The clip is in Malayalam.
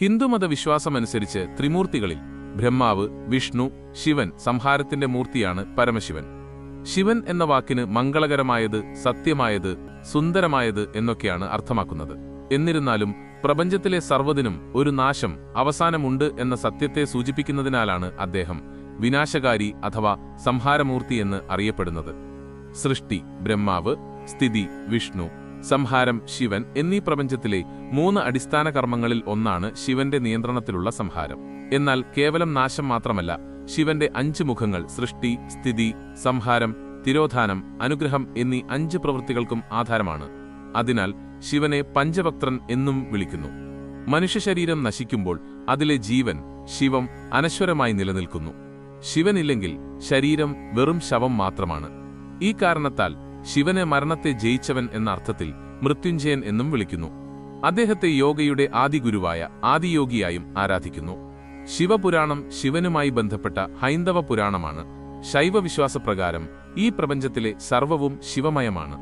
ഹിന്ദുമത വിശ്വാസമനുസരിച്ച് ത്രിമൂർത്തികളിൽ ബ്രഹ്മാവ് വിഷ്ണു ശിവൻ സംഹാരത്തിന്റെ മൂർത്തിയാണ് പരമശിവൻ. ശിവൻ എന്ന വാക്കിന് മംഗളകരമായത് സത്യമായത് സുന്ദരമായത് എന്നൊക്കെയാണ് അർത്ഥമാക്കുന്നത്. എന്നിരുന്നാലും പ്രപഞ്ചത്തിലെ സർവതിനും ഒരു നാശം അവസാനമുണ്ട് എന്ന സത്യത്തെ സൂചിപ്പിക്കുന്നതിനാലാണ് അദ്ദേഹം വിനാശകാരി അഥവാ സംഹാരമൂർത്തി എന്ന് അറിയപ്പെടുന്നത്. സൃഷ്ടി ബ്രഹ്മാവ് സ്ഥിതി വിഷ്ണു സംഹാരം ശിവൻ എന്നീ പ്രപഞ്ചത്തിലെ മൂന്ന് അടിസ്ഥാന കർമ്മങ്ങളിൽ ഒന്നാണ് ശിവന്റെ നിയന്ത്രണത്തിലുള്ള സംഹാരം. എന്നാൽ കേവലം നാശം മാത്രമല്ല ശിവന്റെ അഞ്ച് മുഖങ്ങൾ സൃഷ്ടി സ്ഥിതി സംഹാരം തിരോധാനം അനുഗ്രഹം എന്നീ അഞ്ച് പ്രവൃത്തികൾക്കും ആധാരമാണ്. അതിനാൽ ശിവനെ പഞ്ചവക്ത്രൻ എന്നും വിളിക്കുന്നു. മനുഷ്യശരീരം നശിക്കുമ്പോൾ അതിലെ ജീവൻ ശിവം അനശ്വരമായി നിലനിൽക്കുന്നു. ശിവനില്ലെങ്കിൽ ശരീരം വെറും ശവം മാത്രമാണ്. ഈ കാരണത്താൽ ശിവനെ മരണത്തെ ജയിച്ചവൻ എന്ന അർത്ഥത്തിൽ മൃത്യുഞ്ജയൻ എന്നും വിളിക്കുന്നു. അദ്ദേഹത്തെ യോഗയുടെ ആദിഗുരുവായ ആദിയോഗിയായും ആരാധിക്കുന്നു. ശിവപുരാണം ശിവനുമായി ബന്ധപ്പെട്ട ഹൈന്ദവ പുരാണമാണ്. ശൈവവിശ്വാസപ്രകാരം ഈ പ്രപഞ്ചത്തിലെ സർവവും ശിവമയമാണ്.